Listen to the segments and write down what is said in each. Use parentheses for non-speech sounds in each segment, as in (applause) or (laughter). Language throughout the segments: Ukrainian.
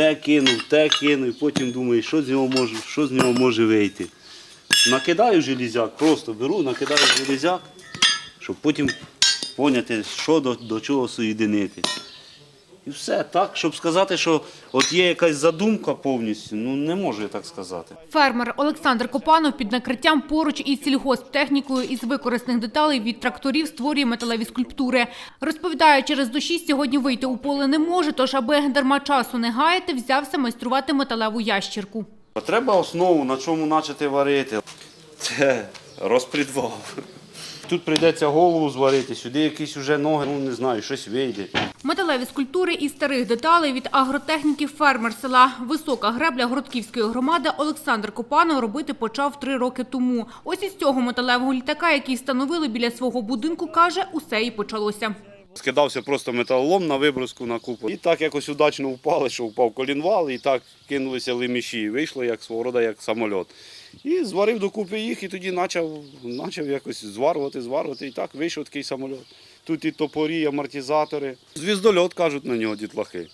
те кинув, те кинув, і потім думаю, що з нього може, що з нього може вийти. Накидаю железяк, просто беру, накидаю железяк, щоб потім поняти, що до, до чого соєдинити. І все так, щоб сказати, що от є якась задумка повністю, ну не можу я так сказати. Фермер Олександр Копанов під накриттям поруч із сільгосптехнікою із викорисних деталей від тракторів створює металеві скульптури. Розповідає, через дощі сьогодні вийти у поле не може, тож аби дарма часу не гаяти, взявся майструвати металеву ящірку. Треба основу, на чому почати варити. Це розпредвал. Тут прийдеться голову зварити, сюди якісь вже ноги, ну не знаю, щось вийде. Металеві скульптури із старих деталей від агротехніки фермер села Висока Гребля Городківської громади Олександр Копанов робити почав три роки тому. Ось із цього металевого літака, який встановили біля свого будинку, каже, усе і почалося. Скидався просто металолом на виброску на купу. І так якось удачно впали, що впав колінвал, і так кинулися леміші. Вийшло як свого роду, як самоліт. І зварив докупи їх, і тоді почав, почав якось зварювати, зварювати. І так вийшов такий самоліт. Тут і топорі, і амортизатори. Звіздольот кажуть на нього дітлахи.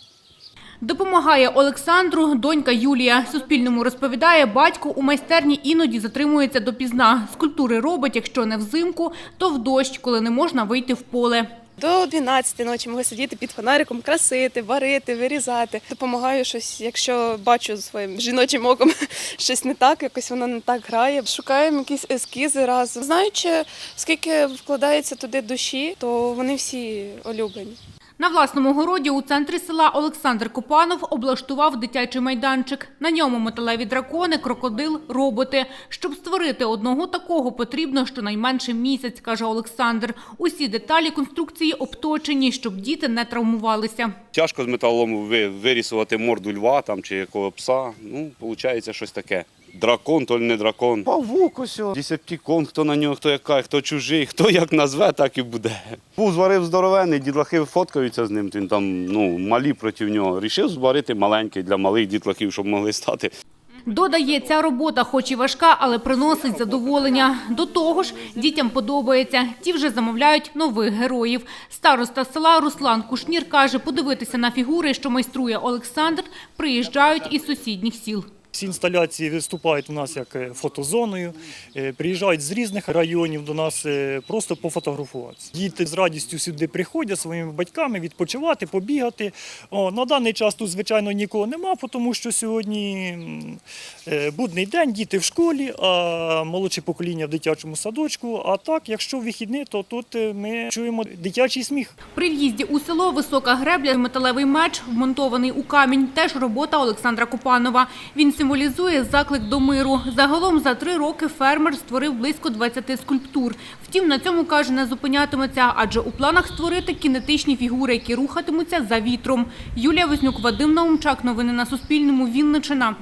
Допомагає Олександру донька Юлія. Суспільному розповідає, батько у майстерні іноді затримується допізна. Скульптури робить, якщо не взимку, то в дощ, коли не можна вийти в поле. До 12 ночі можу сидіти під фонариком, красити, варити, вирізати. Допомагаю щось, якщо бачу своїм жіночим оком (laughs) щось не так, якось воно не так грає. Шукаємо якісь ескізи разом. Знаючи, скільки вкладається туди душі, то вони всі улюблені. На власному городі у центрі села Олександр Копанов облаштував дитячий майданчик. На ньому металеві дракони, крокодил, роботи. Щоб створити одного такого, потрібно щонайменше місяць, каже Олександр. Усі деталі конструкції обточені, щоб діти не травмувалися. Тяжко з металолому ви- вирісувати морду льва там, чи якого пса. Ну, виходить щось таке. Дракон, то ли не дракон. Павук ось. о. Десептикон, хто на нього, хто яка, хто чужий, хто як назве, так і буде. Був зварив здоровений, дітлахи фоткаються з ним, він там ну, малі проти нього. Рішив зварити маленький для малих дітлахів, щоб могли стати. Додає, ця робота хоч і важка, але приносить задоволення. До того ж, дітям подобається. Ті вже замовляють нових героїв. Староста села Руслан Кушнір каже, подивитися на фігури, що майструє Олександр, приїжджають із сусідніх сіл. Всі інсталяції виступають у нас як е, фотозоною, е, приїжджають з різних районів до нас е, просто пофотографуватися. Діти з радістю сюди приходять своїми батьками відпочивати, побігати. О, на даний час тут, звичайно, нікого нема, тому що сьогодні будний день, діти в школі, а молодше покоління в дитячому садочку. А так, якщо вихідний, то тут ми чуємо дитячий сміх. При в'їзді у село Висока Гребля металевий меч, вмонтований у камінь, теж робота Олександра Купанова. Він символізує заклик до миру. Загалом за три роки фермер створив близько 20 скульптур. Втім, на цьому, каже, не зупинятиметься, адже у планах створити кінетичні фігури, які рухатимуться за вітром. Юлія Вознюк, Вадим Наумчак. Новини на Суспільному. Вінничина.